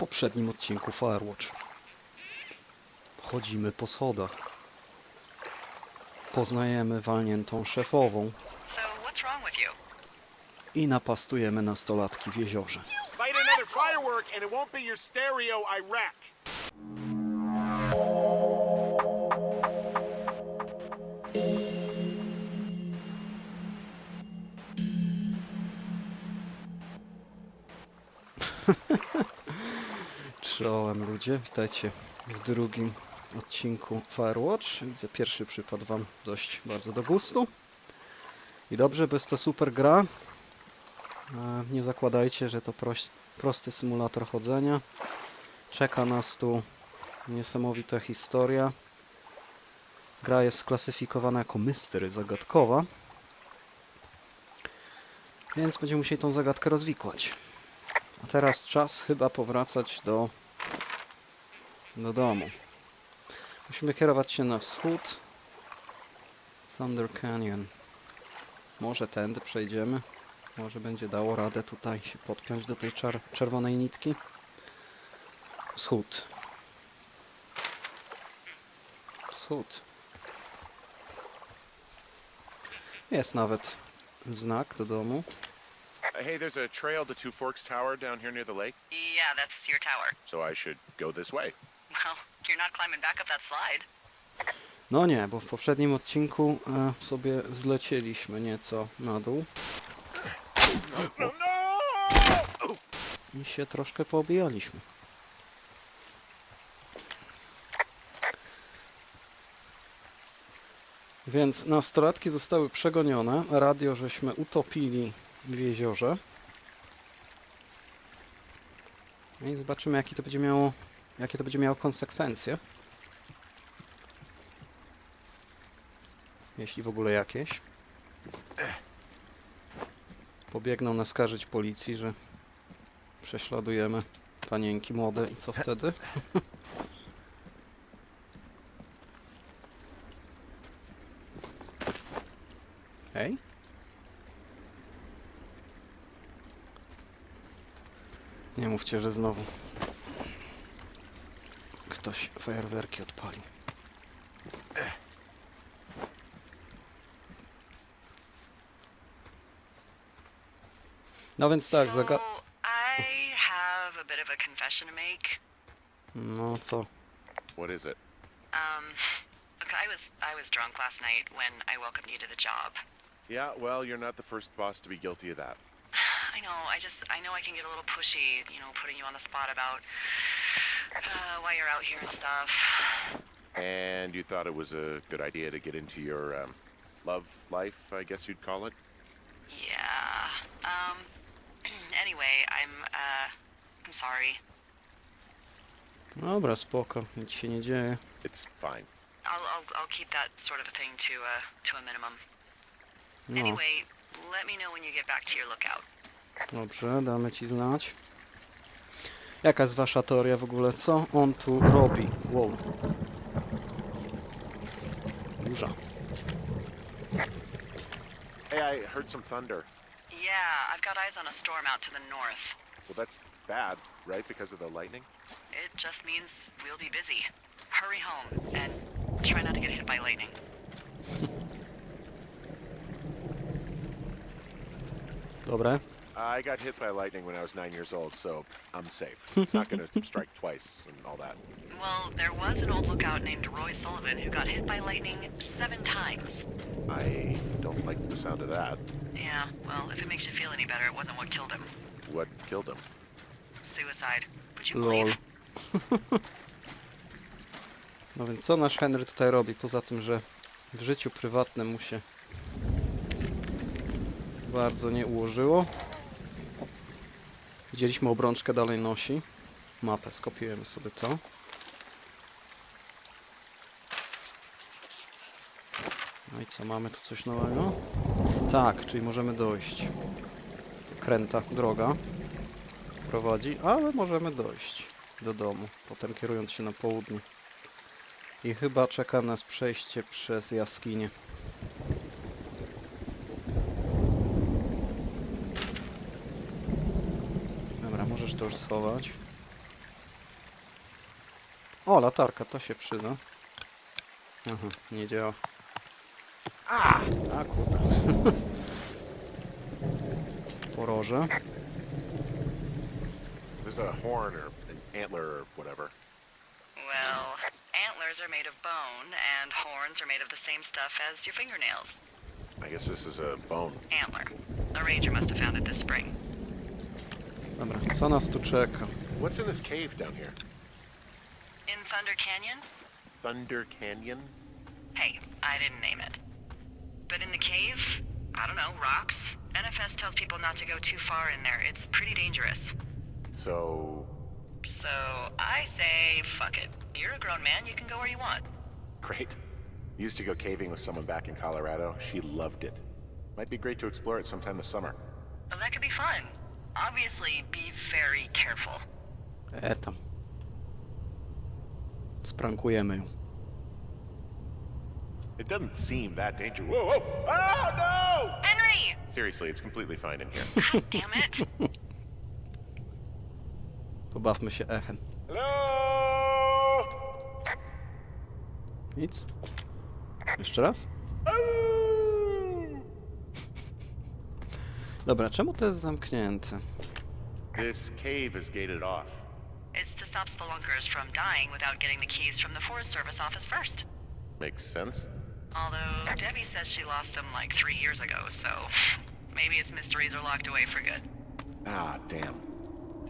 poprzednim odcinku Firewatch. Chodzimy po schodach. Poznajemy walniętą szefową i napastujemy nastolatki w jeziorze. Czołem ludzie, witajcie w drugim odcinku Firewatch. Widzę, pierwszy przypadł Wam dość bardzo do gustu. I dobrze, bez to super gra. E, Nie zakładajcie, że to prosty symulator chodzenia. Czeka nas tu niesamowita historia. Gra jest sklasyfikowana jako mystery, zagadkowa. Więc będziemy musieli tą zagadkę rozwikłać. A teraz czas chyba powracać do, do domu. Musimy kierować się na wschód. Thunder Canyon. Może tędy przejdziemy. Może będzie dało radę tutaj się podpiąć do tej czerwonej nitki. Wschód. Wschód. Jest nawet znak do domu. Uh, hey, there's a trail to Two Forks Tower down here near the lake, Yeah, that's your tower. so I should go this way. Well, you're not climbing back up that slide. No nie, bo w poprzednim odcinku e, sobie zlecieliśmy nieco na dół No, no! i się troszkę poobijaliśmy. Więc nastolatki zostały przegonione, radio żeśmy utopili w jeziorze. No i zobaczymy jakie to będzie miało, jakie to będzie miało konsekwencje. Jeśli w ogóle jakieś. Pobiegną naskarżyć policji, że prześladujemy panienki młode i co wtedy? Hej? Nie mówcie, że znowu ktoś fajerwerki odpali. No więc tak, zaga... I have a bit of a confession to make. No co? What is it? Um, look, I was I was drunk last night when I welcomed you to the job. Yeah, well, you're not the first boss to be guilty of that. I know. I just I know I can get a little pushy, you know, putting you on the spot about uh, why you're out here and stuff. And you thought it was a good idea to get into your um, love life, I guess you'd call it? Yeah. Um. Anyway, I'm uh, I'm sorry. Dobra, spoko, nic się nie dzieje. It's fine. I'll I'll, I'll keep that sort of a thing to uh to a minimum. No, Anyway, let me know when you get back to your lookout. Dobrze, damy ci znać. Jaka jest wasza teoria w ogóle? Co on tu robi? Wow. Burza. Hey, I heard some thunder. Yeah, I've got eyes on a storm out to the north. Well, that's bad, right? Because of the lightning? It just means we'll be busy. Hurry home and try not to get hit by lightning. Dobre. I got hit by lightning when I was nine years old, so I'm safe. It's not going to strike twice and all that. Well, there was an old lookout named Roy Sullivan who got hit by lightning seven times. I don't like the sound of that. Yeah, well, if it makes you feel any better, it wasn't what killed him. What killed him? Suicide. Would you Lol. believe? No więc co nasz Henry tutaj robi? Poza tym, że w życiu prywatnym mu się bardzo nie ułożyło. Widzieliśmy obrączkę, dalej nosi. Mapę, skopiujemy sobie to. No i co, mamy tu coś nowego? Tak, czyli możemy dojść. Kręta droga prowadzi, ale możemy dojść do domu, potem kierując się na południe. I chyba czeka nas przejście przez jaskinię. Dobra, możesz schować. O, latarka, to się przyda. Aha, nie działa. Ah! A kurde. Poroże. There's a horn or an antler or whatever. Well, antlers are made of bone, and horns are made of the same stuff as your fingernails. I guess this is a bone. Antler. A ranger must have found it this spring. Dobra, co nas tu czeka? What's in this cave down here? In Thunder Canyon? Thunder Canyon? Hey, I didn't name it. But in the cave, I don't know, rocks? NFS tells people not to go too far in there. It's pretty dangerous. So, So I say, fuck it. You're a grown man, you can go where you want. great. Used to go caving with someone back in Colorado. She loved it. Might be great to explore it sometime this summer. Well, that could be fun. Obviously, be very careful. E tam. Sprankujemy ją. It doesn't seem that dangerous. Whoa, whoa! Ah, no! Henry! Seriously, it's completely fine in here. God damn it. Pobawmy się echem. Hello? Nic? Jeszcze raz? Dobra, czemu to jest zamknięte? This cave is gated off. It's to stop spelunkers from dying without getting the keys from the Forest Service office first. Makes sense. Although Debbie says she lost them like three years ago, so maybe its mysteries are locked away for good. Ah, damn.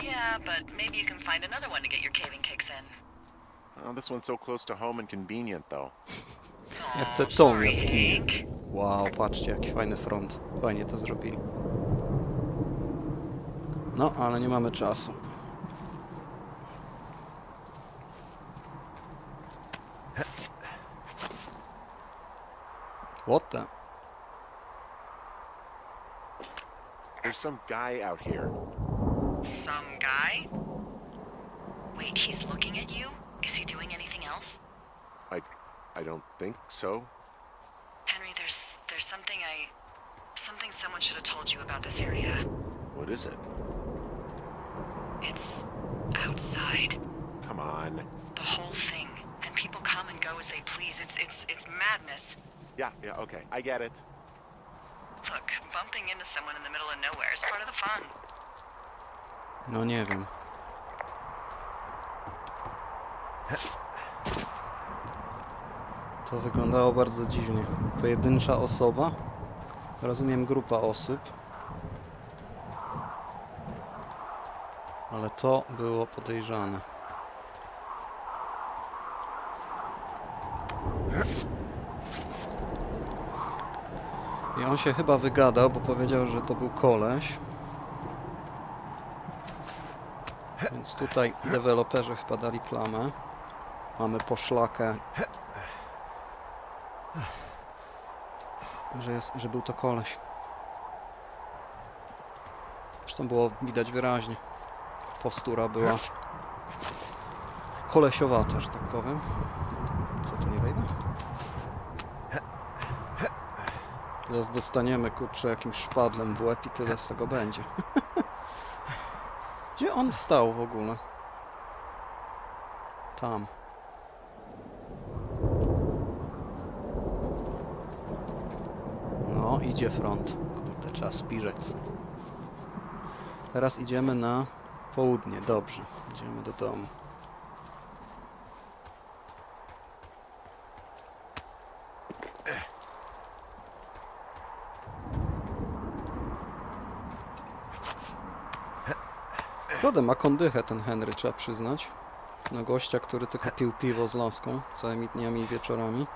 Yeah, but maybe you can find another one to get your caving kicks in. Oh, this one's so close to home and convenient, though. Ja Aw, chcę tą sorry, jaskinię. Hank. Wow, patrzcie jaki fajny front. Fajnie to zrobili. No, ale nie mamy czasu. What the? There's some guy out here. Some guy? Wait, he's looking at you? Is he doing anything else? I, I don't think so. Henry, there's there's something I something someone should have told you about this area. What is it? It's outside. Come on. The whole thing. And people come and go as they please. It's it's it's madness. Yeah, yeah, okay. I get it. Look, bumping into someone in the middle of nowhere is part of the fun. No nie wiem. To wyglądało bardzo dziwnie. Pojedyncza osoba. Rozumiem grupa osób. Ale to było podejrzane. I on się chyba wygadał, bo powiedział, że to był koleś. Więc tutaj deweloperzy wpadali plamę. Mamy poszlakę, że, jest, że był to koleś. Zresztą było widać wyraźnie. Postura była kolesiowata, że tak powiem. Co tu nie wejdę? Zaraz dostaniemy kurczę jakimś szpadlem w łeb i tyle z tego będzie. Gdzie on stał w ogóle? Tam. No, idzie front. Kurde, trzeba spiżeć. Teraz idziemy na południe. Dobrze. Idziemy do domu. Szkoda, ma kondychę ten Henry, trzeba przyznać. Na gościa, który tylko pił piwo z laską całymi dniami i wieczorami.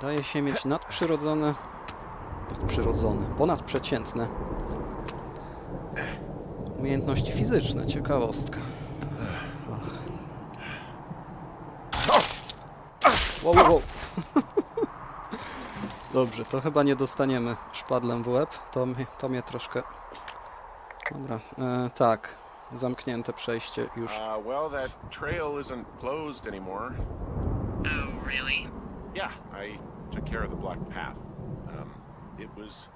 Daje się mieć nadprzyrodzone... Nadprzyrodzone, ponadprzeciętne umiejętności fizyczne. Ciekawostka. Wow, wow. Dobrze, to chyba nie dostaniemy szpadlem w łeb. To, mnie- to mnie troszkę... Dobra, e, tak. Zamknięte przejście już. Uh, well, that trail isn't closed anymore. Oh, really? Yeah, I took care of the blocked path. Um, it was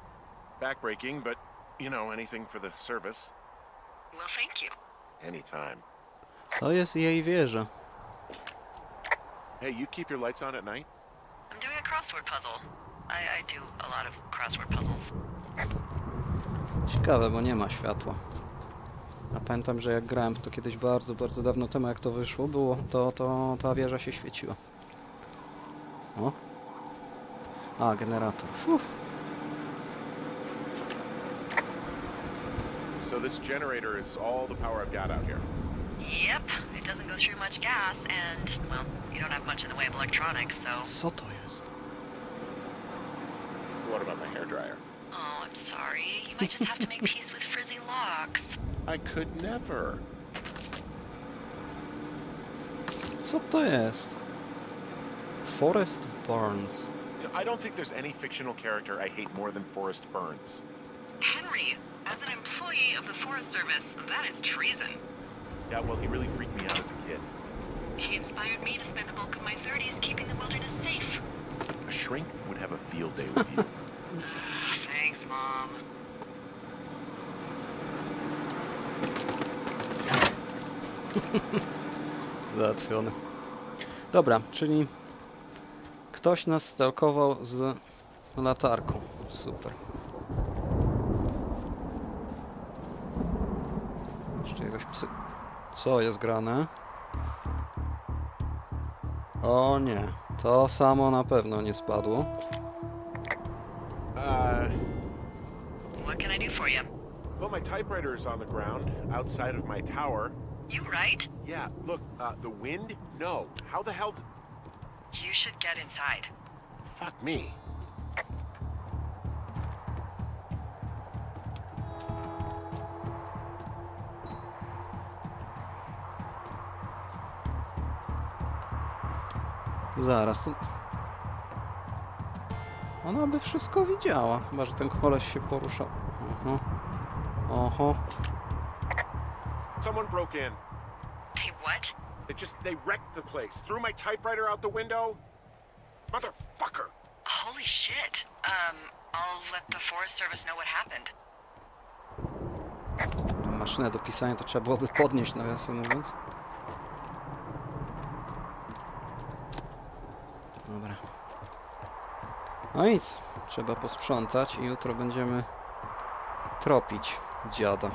backbreaking, but, you know, anything for the service. Well, thank you. Anytime. To jest jej wieża. Hey, you keep your lights on at night? I'm doing a crossword puzzle. I, I do a lot of crossword puzzles. Ciekawe, bo nie ma światła. A pamiętam, że jak grałem w to kiedyś bardzo, bardzo dawno temu, jak to wyszło, było, to, to ta wieża się świeciła. O. A, generator. Fuh. So this generator is all the power I've got out here. Yep, it doesn't go through much gas, and, well, you don't have much in the way of electronics, so. Co to jest? What about my hair dryer? Oh, I'm sorry. You might just have to make peace with frizzy locks. I could never. Co to jest? Forest Burns. I don't think there's any fictional character I hate more than Forrest Burns. Henry, as an employee of the Forest Service, that is treason. Yeah, well, he really freaked me out as a kid. He inspired me to spend the bulk of my 30s keeping the wilderness safe. A shrink would have a field day with you. Thanks, Mom. Załatwiony. Dobra, czyli ktoś nas stalkował z latarką. Super. Jeszcze jakoś psy... Co jest grane? O nie, to samo na pewno nie spadło. uh, What can I do for you? well, my typewriter is on the ground outside of my tower. You right? Yeah, look, uh, the wind? No. How the hell? d- You should get inside. Fuck me. Zaraz, to... Ona by wszystko widziała, chyba że ten koleś się poruszał. Oho. Oho. Someone broke in. Hey, what? They just they wrecked the place. Threw my typewriter out the window. Motherfucker. Holy shit. Um, I'll let the Forest Service know what happened. Maszynę do pisania to trzeba byłoby podnieść, nawiasem mówiąc. Dobra. No nic, trzeba posprzątać i jutro będziemy tropić dziada.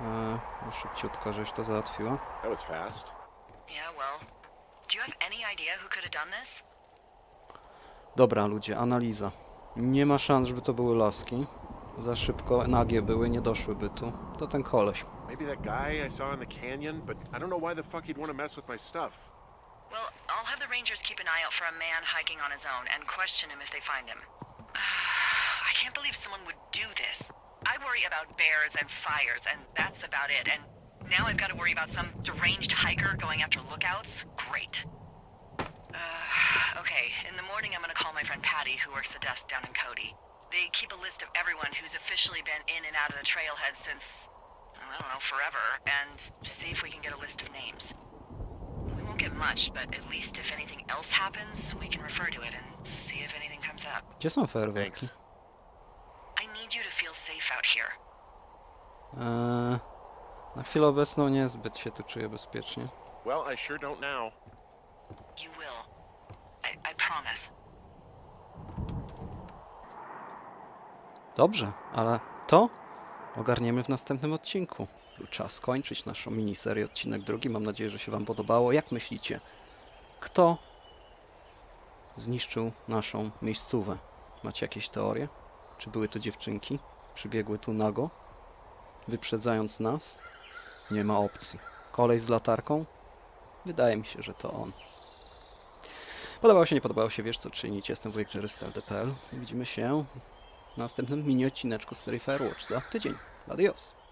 Eee, no szybciutko, żeś to załatwiła. That was fast. Yeah, well. Do you have any idea who could have done this? Dobra, ludzie, analiza. Nie ma szans, żeby to były laski. Za szybko nagie były, nie doszłyby tu. To ten koleś. Maybe that guy I saw in the canyon, but I don't know why the fuck he'd want to mess with my stuff. Well, I'll have the Rangers keep an eye out for a man hiking on his own and question him if they find him. I can't believe someone would do this. I worry about bears and fires, and that's about it. And now I've got to worry about some deranged hiker going after lookouts? Great. Uh, okay, in the morning I'm going to call my friend Patty, who works the desk down in Cody. They keep a list of everyone who's officially been in and out of the trailhead since, I don't know, forever, and see if we can get a list of names. We won't get much, but at least if anything else happens, we can refer to it and see if anything comes up. Gdzie są fajerwerki? Thanks. I need you to feel safe out here. Eee, na chwilę obecną niezbyt się tu czuję bezpiecznie. Well, I sure don't now. You will. I, I promise. Dobrze, ale to ogarniemy w następnym odcinku. Trzeba skończyć naszą miniserię, odcinek drugi. Mam nadzieję, że się Wam podobało. Jak myślicie, kto zniszczył naszą miejscówę? Macie jakieś teorie? Czy były to dziewczynki? Przybiegły tu nago, wyprzedzając nas? Nie ma opcji. Kolej z latarką? Wydaje mi się, że to on. Podobało się, nie podobało się, wiesz co czynić. Jestem wujek LDPL. Widzimy się następnym mini odcineczku z serii Firewatch za tydzień. Adios.